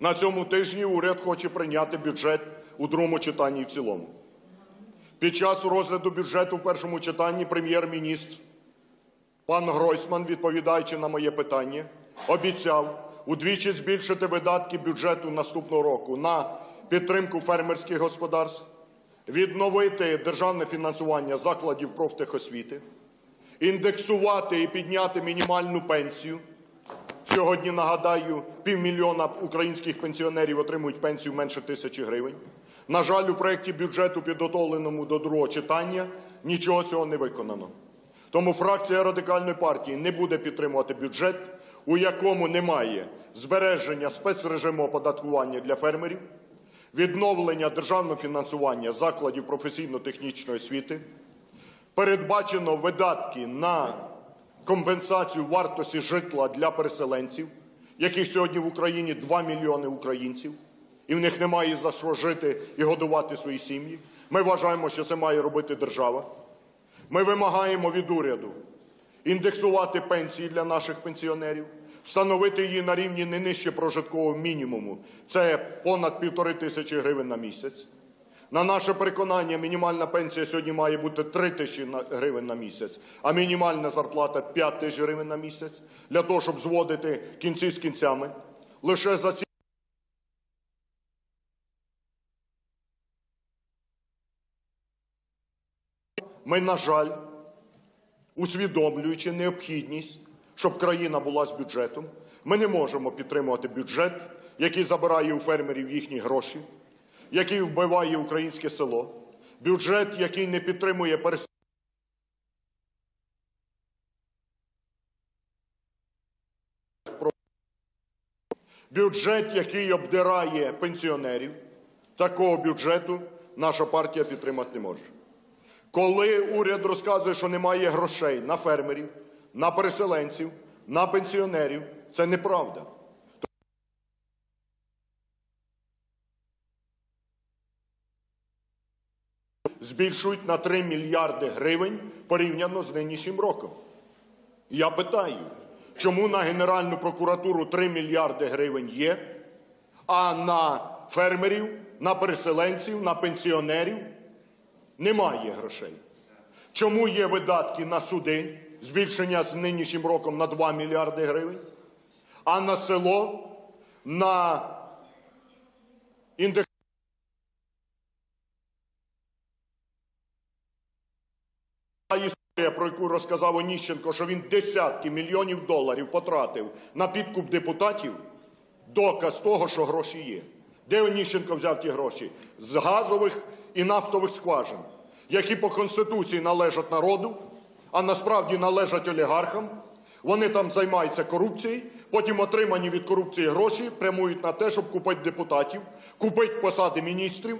На цьому тижні уряд хоче прийняти бюджет у другому читанні і в цілому. Під час розгляду бюджету в першому читанні прем'єр-міністр пан Гройсман, відповідаючи на моє питання, обіцяв удвічі збільшити видатки бюджету наступного року на підтримку фермерських господарств, відновити державне фінансування закладів профтехосвіти, індексувати і підняти мінімальну пенсію. Сьогодні, нагадаю, півмільйона українських пенсіонерів отримують пенсію менше тисячі гривень. На жаль, у проєкті бюджету, підготовленому до другого читання, нічого цього не виконано. Тому фракція Радикальної партії не буде підтримувати бюджет, у якому немає збереження спецрежиму оподаткування для фермерів, відновлення державного фінансування закладів професійно-технічної освіти, передбачено видатки на компенсацію вартості житла для переселенців, яких сьогодні в Україні 2 мільйони українців, і в них немає за що жити і годувати свої сім'ї. Ми вважаємо, що це має робити держава. Ми вимагаємо від уряду індексувати пенсії для наших пенсіонерів, встановити її на рівні не нижче прожиткового мінімуму. Це понад півтори тисячі гривень на місяць. На наше переконання, мінімальна пенсія сьогодні має бути 3 тисячі гривень на місяць, а мінімальна зарплата 5 тисяч гривень на місяць, для того, щоб зводити кінці з кінцями. Лише за ці ми, на жаль, усвідомлюючи необхідність, щоб країна була з бюджетом, ми не можемо підтримувати бюджет, який забирає у фермерів їхні гроші, який вбиває українське село, бюджет, який не підтримує переселення. Бюджет, який обдирає пенсіонерів, такого бюджету наша партія підтримати не може. Коли уряд розказує, що немає грошей на фермерів, на переселенців, на пенсіонерів, це неправда. Збільшують на 3 мільярди гривень порівняно з нинішнім роком. Я питаю, чому на Генеральну прокуратуру 3 мільярди гривень є, а на фермерів, на переселенців, на пенсіонерів немає грошей. Чому є видатки на суди, збільшення з нинішнім роком на 2 мільярди гривень, а на село, на індекс. Історія, про яку розказав Оніщенко, що він десятки мільйонів доларів потратив на підкуп депутатів, доказ того, що гроші є. Де Оніщенко взяв ті гроші? З газових і нафтових скважин, які по Конституції належать народу, а насправді належать олігархам. Вони там займаються корупцією, потім отримані від корупції гроші прямують на те, щоб купити депутатів, купити посади міністрів